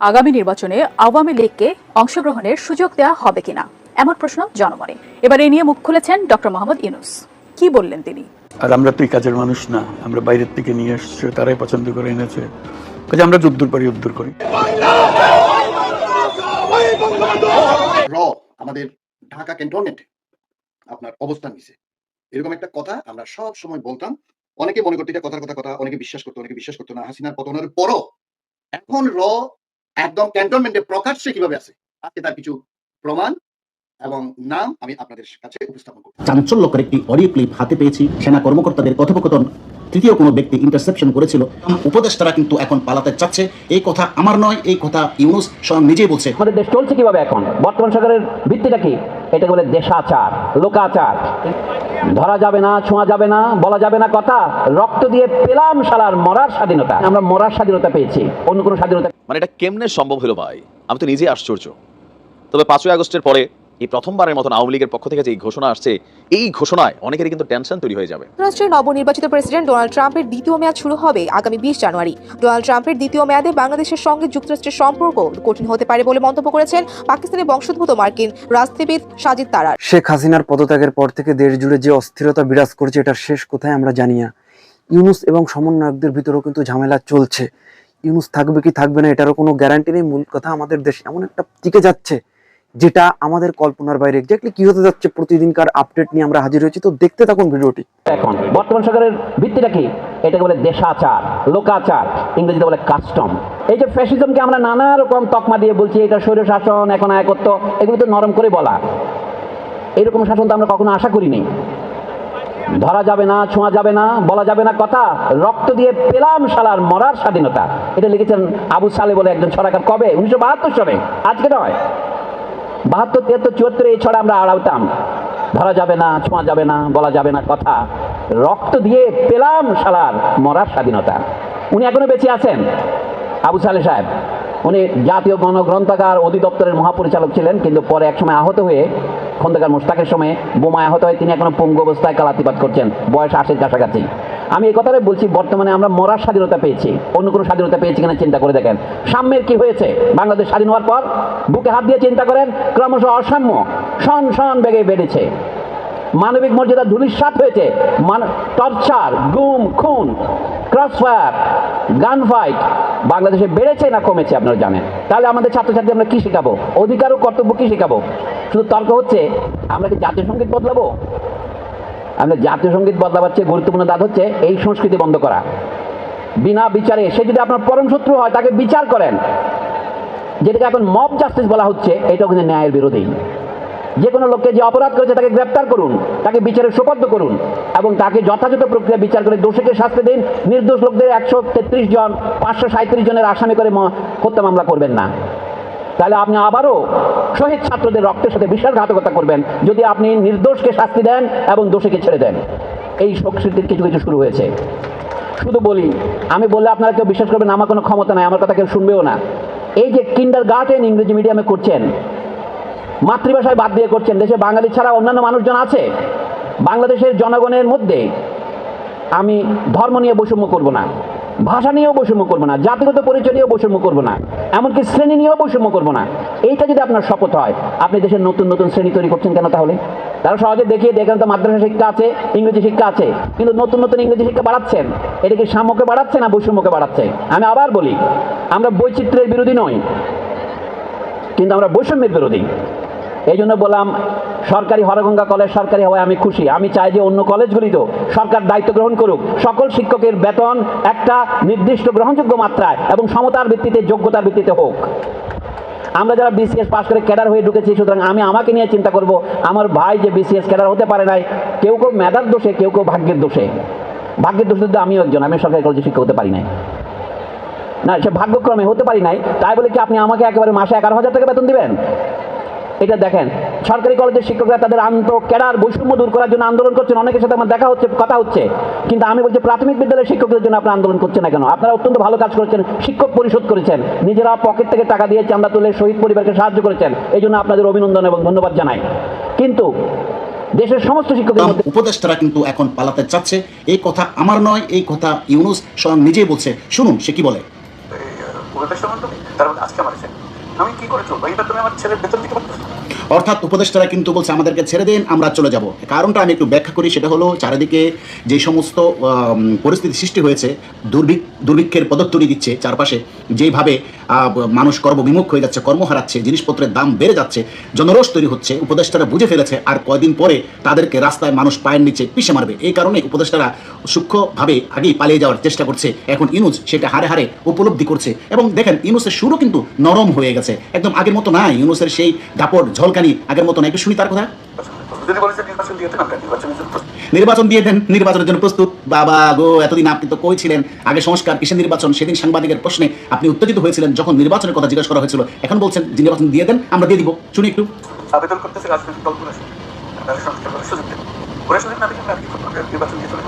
আগামী নির্বাচনে আওয়ামী লীগকে অংশগ্রহণের সুযোগ দেওয়া হবে কিনা? এমন প্রশ্ন জনমনে। এবার এ নিয়ে মুখ খুলেছেন ডক্টর মোহাম্মদ ইউনুস। কি বললেন তিনি? আর আমরা তো এই কাজের মানুষ না। আমরা বাইরের থেকে নিয়ে এসছে তারাই পছন্দ করে এনেছে। কাজে আমরা যুদ্ধর পারি উদ্ধার করি। র আমাদের ঢাকা ক্যান্টনমেন্টে আপনার অবস্থান নিছে। এরকম একটা কথা আমরা সব সময় বলতাম। অনেকে মনে করতো কথার কথা কথা। অনেকে বিশ্বাস করতো অনেকে বিশ্বাস করতো না। হাসিনার পতনের পরও এখন র একদম ক্যান্টনমেন্টে প্রকাশ্যে কীভাবে আছে আজকে তার কিছু প্রমাণ এবং নাম আমি আপনাদের কাছে উপস্থাপন করব। চাঞ্চল্যকর একটি অডিও ক্লিপ হাতে পেয়েছি। সেনা কর্মকর্তাদের কথোপকথন। তৃতীয় কোনো ব্যক্তি ইন্টারসেপশন করেছিল। উপদেষ্টারা কিন্তু এখন পালাতে চাচ্ছে। এই কথা আমার নয় এই কথা ইউনুস স্বয়ং নিজেই বলছে। আমাদের দেশ চলছে কীভাবে এখন? বর্তমান সরকারের ভিত্তিটা কি? এটাকে বলে দেশাচার লোকাচার। ধরা যাবে না ছোঁয়া যাবে না বলা যাবে না কথা। রক্ত দিয়ে পেলাম শালার মরার স্বাধীনতা। আমরা মরার স্বাধীনতা পেয়েছি। অন্য কোনো স্বাধীনতা মানে এটা কেমনে সম্ভব হলো ভাই? আমি তো নিজেই আশ্চর্য। তবে পাঁচই আগস্টের পরে এই প্রথমবারের মতন আওয়ামী লীগের পক্ষ থেকে যে এই ঘোষণা আসছে এই ঘোষণায় অনেকেরই কিন্তু টেনশন তৈরি হয়ে যাবে। যুক্তরাষ্ট্রের নবনির্বাচিত প্রেসিডেন্ট ডোনাল্ড ট্রাম্পের দ্বিতীয় মেয়াদ শুরু হবে আগামী বিশ জানুয়ারি। ডোনাল্ড ট্রাম্পের দ্বিতীয় মেয়াদে বাংলাদেশের সঙ্গে যুক্তরাষ্ট্রের সম্পর্ক কঠিন হতে পারে বলে মন্তব্য করেছেন পাকিস্তানি বংশোদ্ভূত মার্কিন রাজনীতিবিদ সাজিদ তারার। শেখ হাসিনার পদত্যাগের পর থেকে দেশ জুড়ে যে অস্থিরতা বিরাজ করছে এটার শেষ কোথায় আমরা জানি না। ইউনুস এবং সমন্বয়কদের ভিতরেও কিন্তু ঝামেলা চলছে। ইউনুস থাকবে কি থাকবে না, এটারও কোনো গ্যারান্টি নেই। মূল কথা আমাদের দেশ এমন একটা টিকে যাচ্ছে, যেটা আমাদের কল্পনার বাইরে। এক্স্যাক্টলি কি হতে যাচ্ছে প্রতিদিনকার আপডেট নিয়ে আমরা হাজির হয়েছি। তো দেখতে থাকুন ভিডিওটি। এখন, বর্তমান সরকারের ভিত্তিটা কি? এটাকে বলে দেশাচার, লোকাচার, ইংরেজিতে বলে কাস্টম এই যে ফ্যাসিজমকে আমরা নানা রকম তকমা দিয়ে বলছি, এটা স্বৈর শাসন এখন একত্র এগুলো তো নরম করে বলা। এরকম শাসন তো আমরা কখনো আশা করিনি। ধরা যাবে না, ছোঁয়া যাবে না, বলা যাবে না কথা। রক্ত দিয়ে পেলাম শালার মরার স্বাধীনতা। এটা লিখেছেন আবু সালে বলে একজন ছড়াকার। কবে? উনিশশো বাহাত্তর সালে। আজকে নয়। বাহাত্তর, তিয়াত্তর, চুয়াত্তর, এই ছড়া আমরা আড়াতাম ধরা যাবে না, ছোঁয়া যাবে না, বলা যাবে না কথা। রক্ত দিয়ে পেলাম শালার মরার স্বাধীনতা। উনি এখনও বেঁচে আছেন, আবু সালে সাহেব। উনি জাতীয় গণগ্রন্থাগার অধিদপ্তরের মহাপরিচালক ছিলেন, কিন্তু পরে একসময় আহত হয়ে খন্দকার মোস্তাকের সময় বোমায় আহত হয়ে তিনি এখনও পঙ্গু অবস্থায় কালাতিপাত করছেন। বয়স আশির কাছাকাছি। আমি এই কথাটাই বলছি, বর্তমানে আমরা মরার স্বাধীনতা পেয়েছি। অন্য কোনো স্বাধীনতা পেয়েছি কিনা চিন্তা করে দেখেন। সাম্যের কি হয়েছে? বাংলাদেশ স্বাধীন হওয়ার পর বুকে হাত দিয়ে চিন্তা করেন, ক্রমশ অসাম্য, শন শন বেগে বেড়েছে। মানবিক মর্যাদা ধূলিসাৎ হয়েছে। টর্চার, গুম, খুন, ক্রসফায়ার গান ফাইট বাংলাদেশে বেড়েছে না কমেছে আপনারা জানেন? তাহলে আমাদের ছাত্রছাত্রী আমরা কি শেখাবো? অধিকার ও কর্তব্য কি শেখাবো? শুধু তর্ক হচ্ছে, আমরা কি জাতীয় সংগীত বদলাবো? আমরা জাতীয় সংগীত বদলাবার চেয়ে গুরুত্বপূর্ণ দাদ হচ্ছে এই সংস্কৃতি বন্ধ করা। বিনা বিচারে সে যদি আপনার পরম শত্রু হয়, তাকে বিচার করেন। যেটাকে এখন মব জাস্টিস বলা হচ্ছে, এটাও কিন্তু ন্যায়ের বিরোধী। যে কোনো লোককে যে অপরাধ করেছে তাকে গ্রেপ্তার করুন, তাকে বিচারের সুপর্দ করুন এবং তাকে যথাযথ প্রক্রিয়া বিচার করে দোষীকে শাস্তি দিন। নির্দোষ লোকদের একশো তেত্রিশ জন, পাঁচশো সাঁত্রিশ জনের আসামি করে হত্যা মামলা করবেন না। তাহলে আপনি আবারও শহীদ ছাত্রদের রক্তের সাথে বিশ্বাসঘাতকতা করবেন, যদি আপনি নির্দোষকে শাস্তি দেন এবং দোষীকে ছেড়ে দেন। এই সংস্কৃতির কিছু কিছু শুরু হয়েছে। শুধু বলি, আমি বললে আপনারা কেউ বিশ্বাস করবেন আমার কোনো ক্ষমতা নাই, আমার কথা কেউ শুনবেও না। এই যে কিন্ডার গার্ডেন ইংরেজি মিডিয়ামে করছেন মাতৃভাষায় বাদ দিয়ে করছেন। দেশে বাঙালি ছাড়া অন্যান্য মানুষজন আছে? বাংলাদেশের জনগণের মধ্যে আমি ধর্ম নিয়ে বৈষম্য করব না, ভাষা নিয়েও বৈষম্য করব না, জাতিগত পরিচয় নিয়েও বৈষম্য করব না, এমনকি শ্রেণি নিয়েও বৈষম্য করব না। এইটা যদি আপনার শপথ হয়, আপনি দেশের নতুন নতুন শ্রেণি তৈরি করছেন কেন তাহলে? তারা সহজে দেখিয়ে দেখেন তো মাদ্রাসা শিক্ষা আছে, ইংরেজি শিক্ষা আছে, কিন্তু নতুন নতুন ইংরেজি শিক্ষা বাড়াচ্ছেন। এটাকে সাম্যকে বাড়াচ্ছে না বৈষম্যকে বাড়াচ্ছে? আমি আবার বলি, আমরা বৈচিত্র্যের বিরোধী নই, কিন্তু আমরা বৈষম্যের বিরোধী। এই জন্য বললাম, সরকারি হরগঙ্গা কলেজ সরকারি হওয়ায় আমি খুশি। আমি চাই যে অন্য কলেজগুলিতেও সরকার দায়িত্ব গ্রহণ করুক। সকল শিক্ষকের বেতন একটা নির্দিষ্ট গ্রহণযোগ্য মাত্রায় এবং সমতার ভিত্তিতে, যোগ্যতার ভিত্তিতে হোক। আমরা যারা বিসিএস পাশ করে ক্যাডার হয়ে ঢুকেছি, সুতরাং আমি আমাকে নিয়ে চিন্তা করব, আমার ভাই যে বিসিএস ক্যাডার হতে পারে নাই, কেউ কেউ মেধার দোষে, কেউ কেউ ভাগ্যের দোষে। ভাগ্যের দোষে তো আমিও একজন, আমি সরকারি কলেজে শিক্ষক হতে পারি নাই। না, সে ভাগ্যক্রমে হতে পারি নাই, তাই বলে কি আপনি আমাকে একেবারে মাসে এগারো হাজার টাকা বেতন দিবেন? এটা দেখেন সরকারি কলেজের শিক্ষকরা তাদের আন্ত ক্যাডার বৈষম্য দূর করার জন্য আন্দোলন করছেন অনেকের সাথে আমার দেখা হচ্ছে কথা হচ্ছে। কিন্তু আমি বলছি প্রাথমিক বিদ্যালয়ের শিক্ষকদের জন্য আপনারা আন্দোলন করছেন না কেন? আপনারা অত্যন্ত ভালো কাজ করেছেন শিক্ষক পরিশোধ করেছেন নিজেরা পকেট থেকে টাকা দিয়ে চান্দা তুলে শহীদ পরিবারকে সাহায্য করেছেন এই জন্য আপনাদের অভিনন্দন এবং ধন্যবাদ জানাই। কিন্তু দেশের সমস্ত শিক্ষকের মধ্যে উপদেষ্টারা কিন্তু এখন পালাতে চাচ্ছে। এই কথা আমার নয় এই কথা ইউনুস স্বয়ং নিজেই বলছে। শুনুন সে কি বলে? উপদেষ্টা মন্ত্রী তার মানে আজকে আমার আমি কি তুমি আমার ছেলের বেতন দিতে অর্থাৎ উপদেষ্টারা কিন্তু বলছে আমাদেরকে ছেড়ে দিন আমরা চলে যাব। কারণটা আমি একটু ব্যাখ্যা করি সেটা হলো চারিদিকে যে সমস্ত পরিস্থিতি সৃষ্টি হয়েছে দুর্ভিক্ষ দুর্ভিক্ষের পদত্তরি দিচ্ছে চারপাশে যেইভাবে আহ, মানুষ কর্মবিমুখ হয়ে যাচ্ছে কর্ম হারাচ্ছে জিনিসপত্রের দাম বেড়ে যাচ্ছে জনরোষ তৈরি হচ্ছে উপদেষ্টারা বুঝে ফেলেছে আর কয়দিন পরে তাদেরকে রাস্তায় মানুষ পায়ের নিচে পিষে মারবে। এই কারণে উপদেষ্টারা সূক্ষ্মভাবে আগেই পালিয়ে যাওয়ার চেষ্টা করছে। এখন ইনুজ সেটা হারে হারে উপলব্ধি করছে। এবং দেখেন ইউনুসের সুরও কিন্তু নরম হয়ে গেছে। একদম আগের মতো নাই। ইউনুসের সেই দাপট ঝলকানি আগের মতো না একটু শুনি তার কথা। নির্বাচন দিয়ে দেন নির্বাচনের জন্য প্রস্তুত। বাবা গো এতদিন আপনি তো কই ছিলেন? আগে সংস্কার কিসের নির্বাচন? সেদিন সাংবাদিকের প্রশ্নে আপনি উত্তেজিত হয়েছিলেন যখন নির্বাচনের কথা জিজ্ঞাসা করা হয়েছিল। এখন বলছেন যে নির্বাচন দিয়ে দেন আমরা দিয়ে দিব। শুনি একটু। আবেদন করতেছে রাজনৈতিক দলগুলো সুযোগ দেন। ওরা সুযোগ না দিলে নির্বাচন দিয়ে চলে।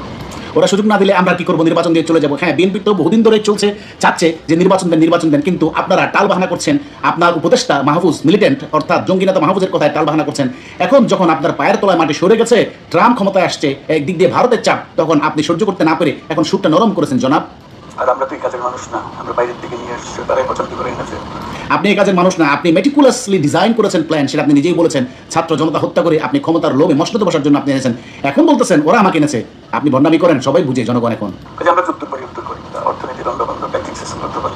ওরা সুযোগ না দিলে আমরা কি করব? নির্বাচন দিয়ে চলে যাব। হ্যাঁ বিএনপি তো বহুদিন ধরে চলছে, চাচ্ছে যে নির্বাচন দেন নির্বাচন দেন, কিন্তু আপনারা টাল বাহানা করছেন। আপনার উপদেষ্টা মাহফুজ মিলিটেন্ট অর্থাৎ জঙ্গি নেতা মাহফুজের কথায় টাল বাহানা করছেন। এখন যখন আপনার পায়ের তলায় মাটি সরে গেছে, ট্রাম্প ক্ষমতায় আসছে, একদিক দিয়ে ভারতের চাপ, তখন আপনি সহ্য করতে না পেরে এখন সুরটা নরম করেছেন, জনাব। আর আমরা তো এই কাজের মানুষ না, আমরা বাইরের থেকে নিয়ে এসেছি তারাই পছন্দ করে এনেছে। আপনি এই কাজের মানুষ না, আপনি মেটিকুলাসলি ডিজাইন করেছেন প্ল্যান সেটা আপনি নিজেই বলেছেন। ছাত্র জনতা হত্যা করে আপনি ক্ষমতার লোভে মসনদে বসার জন্য আপনি এনেছেন। এখন বলতেছেন, ওরা আমাকে এনেছে। আপনি ভণ্ডামি করেন, সবাই বুঝে, জনগণ এখন। আমরা যুদ্ধ পরিবর্তন করি অর্থনীতি দণ্ডবন্ধ ব্যাংকিং সিস্টেম দ্বন্দ্ববন্ধ ব্যবসা বাণিজ্য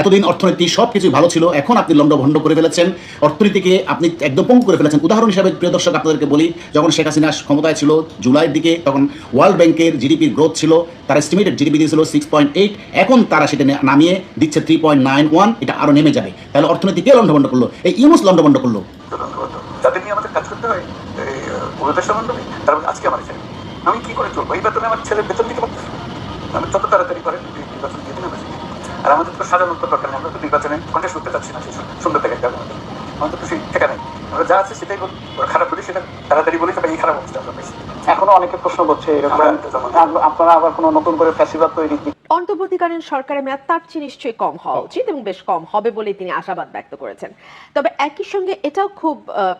এতদিন অর্থনীতি সব কিছুই ভালো ছিল এখন আপনি লন্ডভন্ড করে ফেলেছেন। অর্থনীতিকে আপনি একদম পঙ্গু করে ফেলেছেন। উদাহরণ হিসাবে প্রিয় দর্শক আপনাদেরকে বলি যখন শেখ হাসিনা ক্ষমতায় ছিল জুলাইয়ের দিকে তখন ওয়ার্ল্ড ব্যাংকের জিডিপির গ্রোথ ছিল তার এস্টিমেটেড জিডিপি দিয়েছিল সিক্স পয়েন্ট এইট এখন তারা সেটা নামিয়ে দিচ্ছে থ্রি পয়েন্ট নাইন ওয়ান এটা আরও নেমে যাবে। তাহলে অর্থনীতি কে লন্ডভন্ড করল? এই ইউনুস লন্ডভন্ড করল। নিয়ে আমাদের কাজ করতে হয়। এই উপদেষ্টা মানে আজকে আমার ছেলে আমি কি করে চলবো? এইবার তুমি আমার ছেলের বেতন দিতে পারতেছি আমি যত তাড়াতাড়ি এই নির্বাচন দিয়ে দিন। আর আমাদের তো সাজানোর তো দরকার নেই আমরা তো নির্বাচনে কন্টেস্ট করতে চাচ্ছি না সেই সুন্দর থেকে আমাদের আমাদের তো সেই ঠেকা নেই। আমরা যা আছে সেটাই বলি খারাপ বলি সেটা তাড়াতাড়ি বলি তবে এই খারাপ অবস্থা আমরা পেয়েছি। এখনও অনেকে প্রশ্ন করছে এরকম আপনারা আবার কোনো নতুন করে ফ্যাসিবাদ তৈরি অন্তর্বর্তীকালীন সরকারের মেয়াদ তার চেয়ে নিশ্চয়ই কম হওয়া উচিত এবং বেশ কম হবে বলে তিনি আশাবাদ ব্যক্ত করেছেন। তবে একই সঙ্গে এটাও খুব আহ,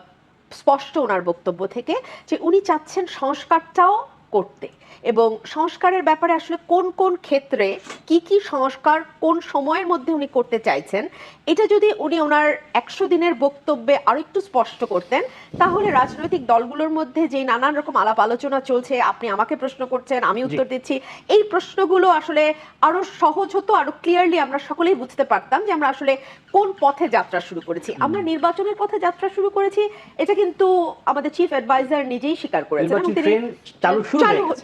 স্পষ্ট ওনার বক্তব্য থেকে যে উনি চাচ্ছেন সংস্কারটাও করতে। এবং সংস্কারের ব্যাপারে আসলে কোন কোন ক্ষেত্রে কি কি সংস্কার কোন সময়ের মধ্যে উনি করতে চাইছেন এটা যদি উনি ওনার একশো দিনের বক্তব্যে আরও একটু স্পষ্ট করতেন তাহলে রাজনৈতিক দলগুলোর মধ্যে যে নানান রকম আলাপ আলোচনা চলছে আপনি আমাকে প্রশ্ন করছেন আমি উত্তর দিচ্ছি এই প্রশ্নগুলো আসলে আরও সহজ হতো আরও ক্লিয়ারলি আমরা সকলেই বুঝতে পারতাম যে আমরা আসলে কোন পথে যাত্রা শুরু করেছি। আমরা নির্বাচনের পথে যাত্রা শুরু করেছি এটা কিন্তু আমাদের চিফ অ্যাডভাইজার নিজেই স্বীকার করেছেন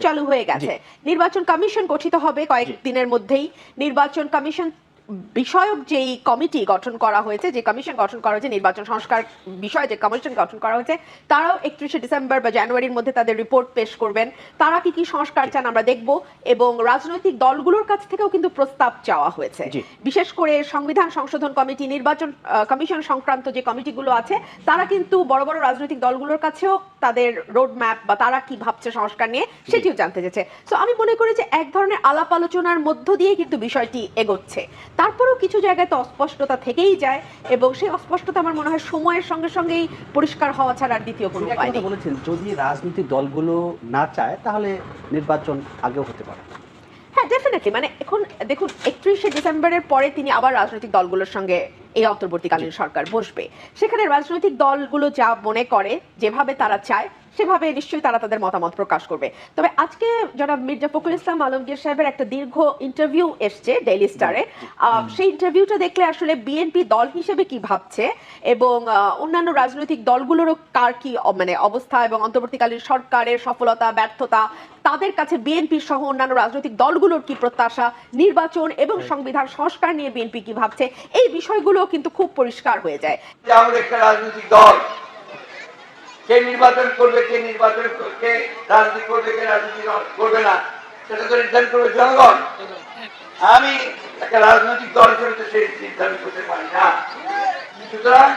চালু হয়ে গেছে। নির্বাচন কমিশন গঠিত হবে কয়েকদিনের মধ্যেই। নির্বাচন কমিশন বিষয়ক যেই কমিটি গঠন করা হয়েছে যে কমিশন গঠন করা হয়েছে নির্বাচন সংস্কার বিষয়ে যে কমিশন গঠন করা হয়েছে তারাও একত্রিশে ডিসেম্বর বা জানুয়ারির মধ্যে তাদের রিপোর্ট পেশ করবেন। তারা কি কি সংস্কার চান আমরা দেখব এবং রাজনৈতিক দলগুলোর কাছ থেকেও কিন্তু প্রস্তাব চাওয়া হয়েছে। বিশেষ করে সংবিধান সংশোধন কমিটি নির্বাচন কমিশন সংক্রান্ত যে কমিটিগুলো আছে তারা কিন্তু বড় বড় রাজনৈতিক দলগুলোর কাছেও তাদের রোড ম্যাপ বা তারা কি ভাবছে সংস্কার নিয়ে সেটিও জানতে চেয়েছে। তো আমি মনে করি যে এক ধরনের আলাপ আলোচনার মধ্য দিয়ে কিন্তু বিষয়টি এগোচ্ছে। তারপরেও কিছু জায়গায় তো অস্পষ্টতা থেকেই যায় এবং সেই অস্পষ্টতা আমার মনে হয় সময়ের সঙ্গে সঙ্গেই পরিষ্কার হওয়া ছাড়া আর দ্বিতীয় কোনো উপায় নেই। বলেছেন যদি রাজনৈতিক দলগুলো না চায় তাহলে নির্বাচন আগেও হতে পারে। হ্যাঁ ডেফিনেটলি মানে এখন দেখুন একত্রিশে ডিসেম্বরের পরে তিনি আবার রাজনৈতিক দলগুলোর সঙ্গে এই অন্তর্বর্তীকালীন সরকার বসবে। সেখানে রাজনৈতিক দলগুলো যা মনে করে যেভাবে তারা চায় সেভাবে নিশ্চয়ই তারা তাদের মতামত প্রকাশ করবে। তবে আজকে জনাব মির্জা ফখরুল ইসলাম আলমগীর সাহেবের একটা দীর্ঘ ইন্টারভিউ এসছে ডেইলি স্টারে সেই ইন্টারভিউটা দেখলে আসলে বিএনপি দল হিসেবে কি ভাবছে এবং অন্যান্য রাজনৈতিক দলগুলোরও কার কি মানে অবস্থা এবং অন্তর্বর্তীকালীন সরকারের সফলতা ব্যর্থতা তাদের কাছে বিএনপি সহ অন্যান্য রাজনৈতিক দলগুলোর কি প্রত্যাশা নির্বাচন এবং সংবিধান সংস্কার নিয়ে বিএনপি কি ভাবছে এই বিষয়গুলো কিন্তু খুব পরিষ্কার হয়ে যায়। আমাদের একটা রাজনৈতিক দল কে নির্বাচন করবে কে নির্বাচন কে রাজনীতি করবে কে রাজনীতি করবে না সেটা তো নির্ধারণ করবে জনগণ। আমি একটা রাজনৈতিক দল হিসেবে তো সেই নির্ধারণ করতে পারি না। সুতরাং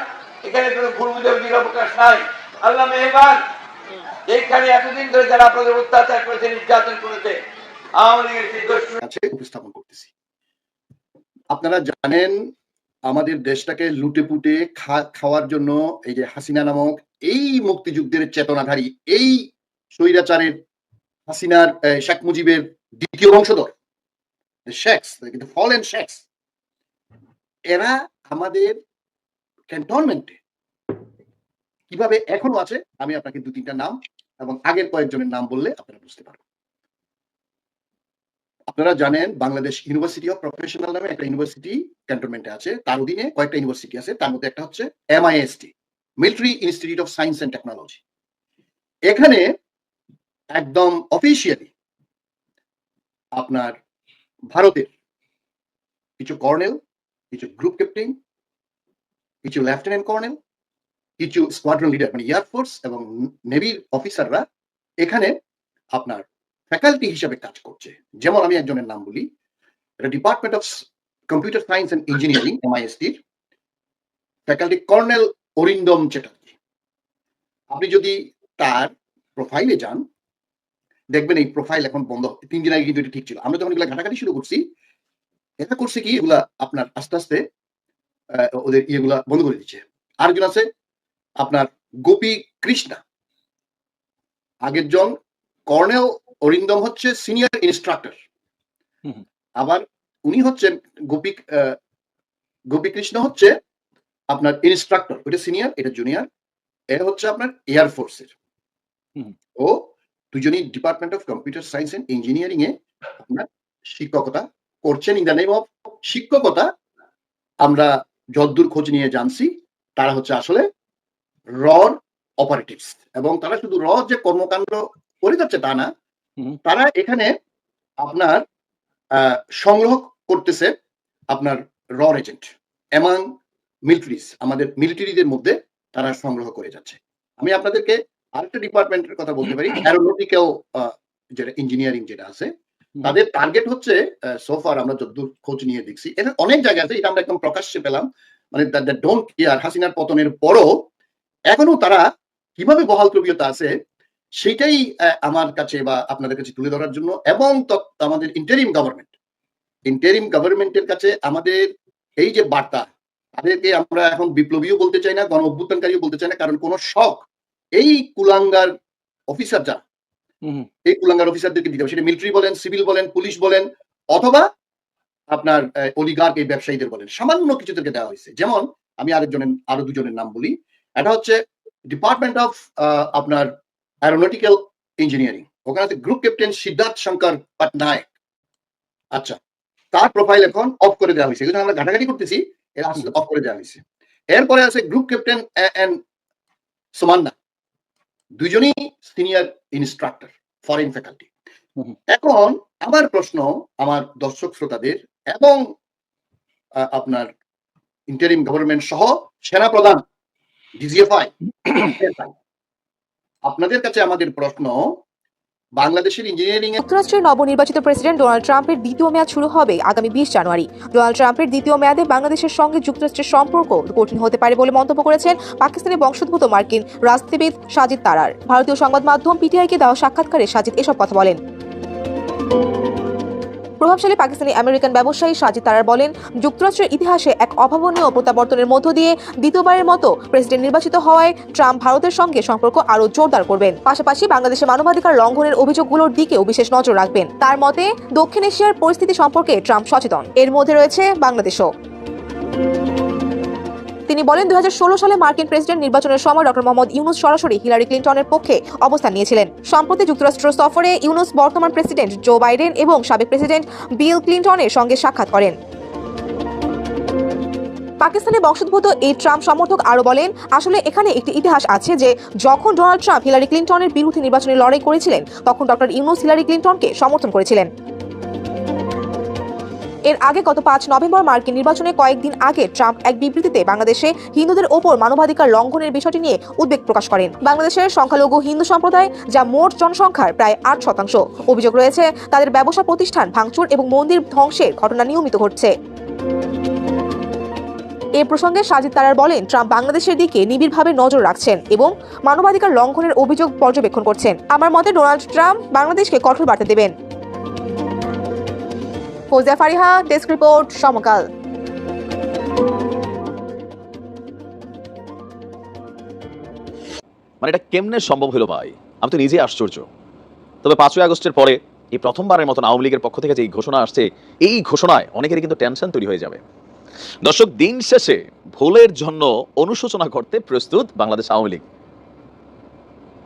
এখানে কোনো নাই। আল্লাহ মেহমান এইখানে এতদিন ধরে যারা আপনাদের অত্যাচার করেছে নির্যাতন করেছে আওয়ামী লীগের উপস্থাপন করতেছি। আপনারা জানেন আমাদের দেশটাকে লুটে পুটে খাওয়ার জন্য এই যে হাসিনা নামক এই মুক্তিযুদ্ধের চেতনাধারী, এই স্বৈরাচারের হাসিনার শেখ মুজিবের দ্বিতীয় বংশধর কিন্তু ফলেন শেখস এরা আমাদের ক্যান্টনমেন্টে কীভাবে এখনও আছে, আমি আপনাকে দু তিনটা নাম এবং আগের কয়েকজনের নাম বললে আপনারা বুঝতে পারবেন। আপনারা জানেন, বাংলাদেশ ইউনিভার্সিটি অফ প্রফেশনাল নামে একটা ইউনিভার্সিটি ক্যান্টনমেন্টে আছে। তার অধীনে কয়েকটা ইউনিভার্সিটি আছে। তার মধ্যে একটা হচ্ছে MIST military institute of science and technology এখানে একদম অফিসিয়ালি আপনার ভারতের কিছু কর্নেল, কিছু গ্রুপ ক্যাপ্টেন কিছু লেফটেন্যান্ট কর্নেল, কিছু স্কোয়াড্রন লিডার মানে এয়ারফোর্স এবং নেভির অফিসাররা এখানে আপনার ফ্যাকাল্টি হিসাবে কাজ করছে। যেমন আমি একজনের নাম বলি। Department of computer science and engineering এমআইএসটির faculty colonel Arindam Chatterjee আপনি যদি তার প্রোফাইলে যান, দেখবেন এই প্রোফাইল এখন বন্ধ। তিন দিন আগে কিন্তু ঠিক ছিল। আমরা যখন এগুলা ঘাটাঘাটি শুরু করছি, এটা করছে কি, এগুলা আপনার আস্তে আস্তে ওদের ইয়েগুলা বন্ধ করে দিচ্ছে। আরেকজন আছে, আপনার গোপী কৃষ্ণা। আগের জন কর্নেল অরিন্দম হচ্ছে সিনিয়র ইনস্ট্রাক্টর। আবার উনি হচ্ছেন গোপী আহ, গোপী হচ্ছে আপনার ইনস্ট্রাক্টর ওটা সিনিয়র এটা জুনিয়র এটা হচ্ছে আপনার এয়ারফোর্সের। ও দুজনই department of computer science and engineering এ আপনার শিক্ষকতা করছেন ইন দ্য নেম অফ শিক্ষকতা আমরা যদ্দূর খোঁজ নিয়ে জানছি তারা হচ্ছে আসলে রড অপারেটিভস এবং তারা শুধু র যে কর্মকাণ্ড করে যাচ্ছে তা না। তারা এখানে আপনার সংগ্রহ করতেছে আপনার র এজেন্ট এমাং মিলিটারিজ আমাদের মিলিটারিদের মধ্যে তারা সংগ্রহ করে যাচ্ছে। আমি আপনাদেরকে আরেকটা ডিপার্টমেন্টের কথা বলতে পারি অ্যারোনটিক্যাল যেটা ইঞ্জিনিয়ারিং যেটা আছে তাদের টার্গেট হচ্ছে সোফার আমরা যদ্দূর খোঁজ নিয়ে দেখছি এটা অনেক জায়গা আছে এটা আমরা একদম প্রকাশ্যে পেলাম মানে ডোন্ট কেয়ার হাসিনার পতনের পরও এখনও তারা কীভাবে বহাল তবিয়তা আছে সেটাই আমার কাছে বা আপনাদের কাছে তুলে ধরার জন্য এবং আমাদের ইন্টারিম গভর্নমেন্ট ইন্টারিম গভর্নমেন্টের কাছে আমাদের এই যে বার্তা তাদেরকে আমরা এখন বিপ্লবীও বলতে চাই না গণ অভ্যুত্থানকারীও বলতে চাই না কারণ কোন শখ এই কুলাঙ্গার অফিসার যারা হুম। এই কুলাঙ্গার অফিসারদেরকে দিতে হবে। সেটা মিলিটারি বলেন সিভিল বলেন পুলিশ বলেন অথবা আপনার অলিগার্ক এই ব্যবসায়ীদের বলেন। সামান্য কিছুদেরকে দেওয়া হয়েছে। যেমন আমি আরেকজনের আরও দুজনের নাম বলি। এটা হচ্ছে ডিপার্টমেন্ট অফ আপনার অ্যারোনটিক্যাল ইঞ্জিনিয়ারিং ওখানে আছে গ্রুপ ক্যাপ্টেন সিদ্ধার্থ শঙ্কর পটনায়ক আচ্ছা তার প্রোফাইল এখন অফ করে দেওয়া হয়েছে। এগুলো আমরা ঘাটাঘাটি করতেছি আসলে অফ করে দেওয়া হয়েছে। এরপরে আছে গ্রুপ ক্যাপ্টেন এন সুমান্না দুজনই সিনিয়র ইনস্ট্রাক্টর ফরেন ফ্যাকাল্টি। এখন আমার প্রশ্ন আমার দর্শক শ্রোতাদের এবং আপনার ইন্টারিম গভর্নমেন্ট সহ সেনা প্রধান ডিজিএফআই আপনাদের কাছে আমাদের প্রশ্ন, বাংলাদেশের ইঞ্জিনিয়ারিং যুক্তরাষ্ট্রের নবনির্বাচিত প্রেসিডেন্ট ডোনাল্ড ট্রাম্পের দ্বিতীয় মেয়াদ শুরু হবে আগামী বিশ জানুয়ারি। ডোনাল্ড ট্রাম্পের দ্বিতীয় মেয়াদে বাংলাদেশের সঙ্গে যুক্তরাষ্ট্রের সম্পর্ক কঠিন হতে পারে বলে মন্তব্য করেছেন পাকিস্তানি বংশোদ্ভূত মার্কিন রাজনীতিবিদ সাজিদ তারার। ভারতীয় সংবাদ মাধ্যম পিটিআইকে দেওয়া সাক্ষাৎকারে সাজিদ এসব কথা বলেন। প্রভাবশালী পাকিস্তানি আমেরিকান ব্যবসায়ী সাজিদ তারার বলেন, যুক্তরাষ্ট্রের ইতিহাসে এক অভাবনীয় প্রত্যাবর্তনের মধ্য দিয়ে দ্বিতীয়বারের মতো প্রেসিডেন্ট নির্বাচিত হওয়ায় ট্রাম্প ভারতের সঙ্গে সম্পর্ক আরও জোরদার করবেন। পাশাপাশি বাংলাদেশের মানবাধিকার লঙ্ঘনের অভিযোগগুলোর দিকেও বিশেষ নজর রাখবেন। তার মতে, দক্ষিণ এশিয়ার পরিস্থিতি সম্পর্কে ট্রাম্প সচেতন। এর মধ্যে রয়েছে বাংলাদেশও। তিনি বলেন দু হাজার ষোলো সালে মার্কিন প্রেসিডেন্ট নির্বাচনের সময় ডক্টর মোহাম্মদ ইউনুস সরাসরি হিলারি ক্লিন্টনের পক্ষে অবস্থান নিয়েছিলেন। সম্প্রতি যুক্তরাষ্ট্র সফরে ইউনুস বর্তমান প্রেসিডেন্ট জো বাইডেন এবং সাবেক প্রেসিডেন্ট বিল ক্লিন্টনের সঙ্গে সাক্ষাৎ করেন। পাকিস্তানে বংশোদ্ভূত এই ট্রাম্প সমর্থক আরও বলেন, আসলে এখানে একটি ইতিহাস আছে যে, যখন ডোনাল্ড ট্রাম্প হিলারি ক্লিন্টনের বিরুদ্ধে নির্বাচনে লড়াই করেছিলেন, তখন ডক্টর ইউনুস হিলারি ক্লিন্টনকে সমর্থন করেছিলেন। এর আগে গত পাঁচ নভেম্বর মার্কিন নির্বাচনে কয়েকদিন আগে ট্রাম্প এক বিবৃতিতে বাংলাদেশে হিন্দুদের ওপর মানবাধিকার লঙ্ঘনের বিষয়টি নিয়ে উদ্বেগ প্রকাশ করেন। বাংলাদেশের সংখ্যালঘু হিন্দু সম্প্রদায়, যা মোট জনসংখ্যার প্রায় আট শতাংশ। অভিযোগ রয়েছে, তাদের ব্যবসা প্রতিষ্ঠান ভাঙচুর এবং মন্দির ধ্বংসের ঘটনা নিয়মিত ঘটছে। এ প্রসঙ্গে সাজিদ তারার বলেন, ট্রাম্প বাংলাদেশের দিকে নিবিড়ভাবে নজর রাখছেন এবং মানবাধিকার লঙ্ঘনের অভিযোগ পর্যবেক্ষণ করছেন। আমার মতে, ডোনাল্ড ট্রাম্প বাংলাদেশকে কঠোর বার্তা দেবেন। Fouzia Fariha, desk report, Samakal. মানে এটা কেমনে সম্ভব হলো ভাই? আমি তো নিজেই আশ্চর্য। তবে পাঁচই আগস্টের পরে এই প্রথমবারের মতন আওয়ামী লীগের পক্ষ থেকে যে ঘোষণা আসছে, এই ঘোষণায় অনেকেরই কিন্তু টেনশন তৈরি হয়ে যাবে। দর্শক, দিন শেষে ভুলের জন্য অনুশোচনা করতে প্রস্তুত বাংলাদেশ আওয়ামী লীগ।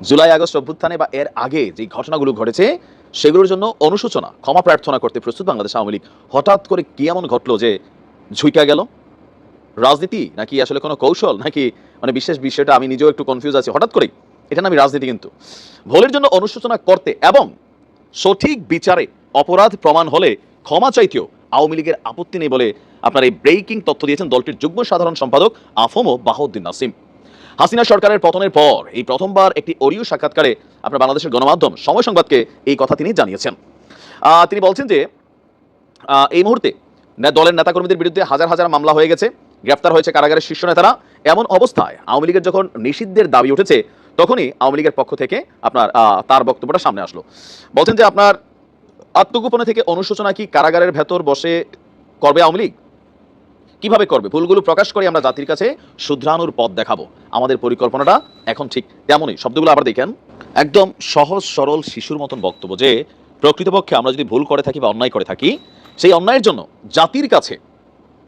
জুলাই আগস্ট অভ্যুত্থানে বা এর আগে যে ঘটনাগুলো ঘটেছে সেগুলোর জন্য অনুশোচনা, ক্ষমা প্রার্থনা করতে প্রস্তুত বাংলাদেশ আওয়ামী লীগ। হঠাৎ করে কি এমন ঘটলো যে ঝুঁকা গেল? রাজনীতি নাকি আসলে কোনো কৌশল? নাকি মানে বিশেষ বিষয়টা আমি নিজেও একটু কনফিউজ আছি। হঠাৎ করেই এটা নামি রাজনীতি কিন্তু। ভোলের জন্য অনুশোচনা করতে এবং সঠিক বিচারে অপরাধ প্রমাণ হলে ক্ষমা চাইতেও আওয়ামী লীগের আপত্তি নেই বলে আপনার এই ব্রেকিং তথ্য দিয়েছেন দলটির যুগ্ম সাধারণ সম্পাদক আফমো বাহাউদ্দিন নাসিম। হাসিনা সরকারের পতনের পর এই প্রথমবার একটি অডিও সাক্ষাৎকারে আপনার বাংলাদেশের গণমাধ্যম সময় সংবাদকে এই কথা তিনি জানিয়েছেন। তিনি বলছেন যে এই মুহূর্তে দলের নেতাকর্মীদের বিরুদ্ধে হাজার হাজার মামলা হয়ে গেছে, গ্রেফতার হয়েছে কারাগারের শীর্ষ নেতারা। এমন অবস্থায় আওয়ামী লীগের যখন নিষিদ্ধের দাবি উঠেছে, তখনই আওয়ামী লীগের পক্ষ থেকে আপনার তার বক্তব্যটা সামনে আসলো। বলছেন যে, আপনার আত্মগোপনে থেকে অনুশোচনা কি কারাগারের ভেতর বসে করবে আওয়ামী লীগ? কীভাবে করবে? ভুলগুলো প্রকাশ করে আমরা জাতির কাছে শুধরানোর পথ দেখাবো। আমাদের পরিকল্পনাটা এখন ঠিক তেমনই। শব্দগুলো আবার দেখেন। একদম সহজ, সরল, শিশুর মতন বক্তব্য যে, প্রকৃতপক্ষে আমরা যদি ভুল করে থাকি বা অন্যায় করে থাকি, সেই অন্যায়ের জন্য জাতির কাছে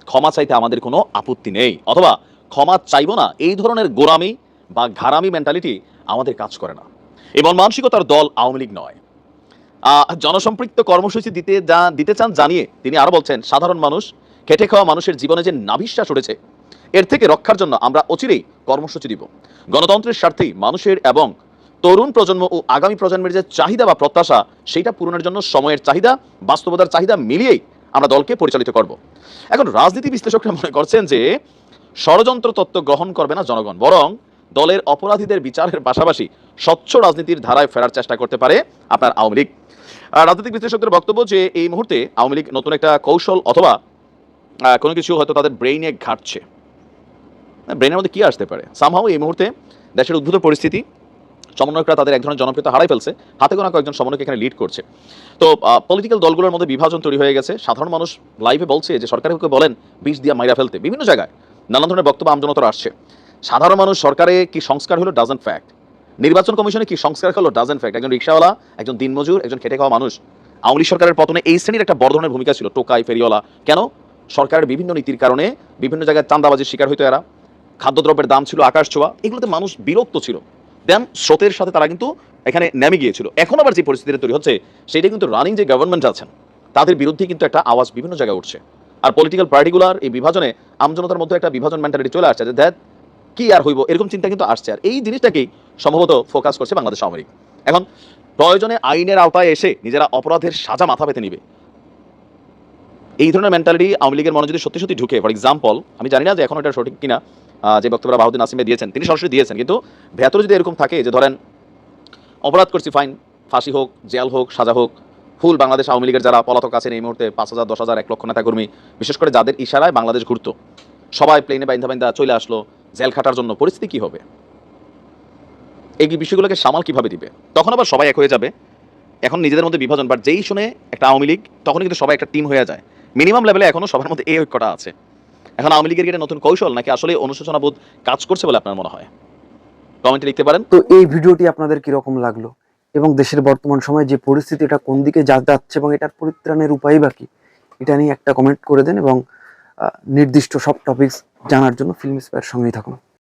ক্ষমা চাইতে আমাদের কোনো আপত্তি নেই। অথবা ক্ষমা চাইব না, এই ধরনের গোরামি বা ঘারামি মেন্টালিটি আমাদের কাজ করে না। এবং মানসিকতার দল আওয়ামী লীগ নয়। জনসম্পৃক্ত কর্মসূচি দিতে যা, দিতে চান জানিয়ে তিনি আরও বলছেন, সাধারণ মানুষ খেটে খাওয়া মানুষের জীবনে যে নাভিশ্বাস উঠেছে, এর থেকে রক্ষার জন্য আমরা অচিরেই কর্মসূচি দিব। গণতন্ত্রের স্বার্থেই মানুষের এবং তরুণ প্রজন্ম ও আগামী প্রজন্মের যে চাহিদা বা প্রত্যাশা সেইটা পূরণের জন্য সময়ের চাহিদা, বাস্তবতার চাহিদা মিলিয়েই আমরা দলকে পরিচালিত করব। এখন রাজনীতি বিশ্লেষকরা মনে করছেন যে, ষড়যন্ত্র তত্ত্ব গ্রহণ করবে না জনগণ, বরং দলের অপরাধীদের বিচারের পাশাপাশি স্বচ্ছ রাজনীতির ধারায় ফেরার চেষ্টা করতে পারে আপনার আওয়ামী লীগ। রাজনৈতিক বিশ্লেষকদের বক্তব্য যে, এই মুহূর্তে আওয়ামী লীগ নতুন একটা কৌশল অথবা কোনো কিছু হয়তো তাদের ব্রেইনে ঘাটছে। ব্রেনের মধ্যে কি আসতে পারে? সামহাও এই মুহূর্তে দেশের উদ্ভূত পরিস্থিতি, সমন্বয়করা তাদের এক ধরনের জনপ্রিয়তা হারাই ফেলছে। হাতে গোনা কয়েকজন সমন্বয়ক এখানে লিড করছে। তো পলিটিক্যাল দলগুলোর মধ্যে বিভাজন তৈরি হয়ে গেছে। সাধারণ মানুষ লাইভে বলছে যে সরকারকে বলেন, বিষ দিয়া মাইরা ফেলতে। বিভিন্ন জায়গায় নানান ধরনের বক্তব্য আমজনতার আসছে। সাধারণ মানুষ, সরকারে কি সংস্কার হলো? ডাজেন্ট ফ্যাক্ট নির্বাচন কমিশনে কি সংস্কার হলো? ডাজেন্ট ফ্যাক্ট একজন রিক্সাওয়ালা, একজন দিনমজুর, একজন খেটে খাওয়া মানুষ। আওয়ামী সরকারের পতনে এই শ্রেণির একটা বড় ধরনের ভূমিকা ছিল, টোকাই ফেরিওয়ালা কেন? সরকারের বিভিন্ন নীতির কারণে বিভিন্ন জায়গায় চান্দাবাজির শিকার হইতো এরা। খাদ্যদ্রব্যের দাম ছিল আকাশ ছোঁয়া। এগুলোতে মানুষ বিরক্ত ছিল। দেন স্রোতের সাথে তারা কিন্তু এখানে নেমে গিয়েছিল। এখন আবার যে পরিস্থিতি তৈরি হচ্ছে, সেটা কিন্তু রানিং যে গভর্নমেন্ট আছেন, তাদের বিরুদ্ধে কিন্তু একটা আওয়াজ বিভিন্ন জায়গায় উঠছে। আর পলিটিক্যাল পার্টিগুলার এই বিভাজনে আমজনতার মধ্যে একটা বিভাজন মেন্টালিটি চলে আসছে যে দ্যাট কি আর হইব? এরকম চিন্তা কিন্তু আসছে। আর এই জিনিসটাকেই সম্ভবত ফোকাস করছে বাংলাদেশ আওয়ামী এখন প্রয়োজনে আইনের আওতায় এসে নিজেরা অপরাধের সাজা মাথা পেতে নিবে। এই ধরনের মেন্টালিটি আওয়ামী লীগের মনে যদি সত্যি সত্যি ঢুকে ফর এক্সাম্পল আমি জানি না যে এখন এটা সঠিক কিনা যে বক্তব্য বাহুদ্দিন আসিমে দিয়েছেন, তিনি সরাসরি দিয়েছেন, কিন্তু ভেতরে যদি এরকম থাকে যে ধরেন, অপরাধ করছি ফাইন ফাঁসি হোক, জেল হোক, সাজা হোক, ফুল বাংলাদেশ আওয়ামী লীগের যারা পলাতক আছেন এই মুহূর্তে পাঁচ হাজার, দশ হাজার, এক লক্ষ নেতাকর্মী বিশেষ করে যাদের ইশারায় বাংলাদেশ ঘুরতো, সবাই প্লেনে বাইন্দা বাইন্দা চলে আসলো, জেল খাটার জন্য, পরিস্থিতি কি হবে? এই বিষয়গুলোকে সামাল কীভাবে দিবে? তখন আবার সবাই এক হয়ে যাবে, এখন নিজেদের মধ্যে বিভাজন বাট যেই শুনে একটা আওয়ামী লীগ তখন কিন্তু সবাই একটা টিম হয়ে যায়। মিনিমাম লেভেলে এখনও সবার মধ্যে এই ঐক্যটা আছে। এখন আওয়ামী লীগের এটা নতুন কৌশল, নাকি আসলে অনুশোচনা বোধ কাজ করছে বলে আপনার মনে হয়? কমেন্টে লিখতে পারেন। তো এই ভিডিওটি আপনাদের কীরকম লাগল? এবং দেশের বর্তমান সময়ে যে পরিস্থিতি, এটা কোন দিকে যাচ্ছে এবং এটার পরিত্রাণের উপায় বাকি এটা নিয়ে একটা কমেন্ট করে দেন এবং নির্দিষ্ট সব টপিকস জানার জন্য ফিল্ম স্পেয়ার সঙ্গেই থাকুন।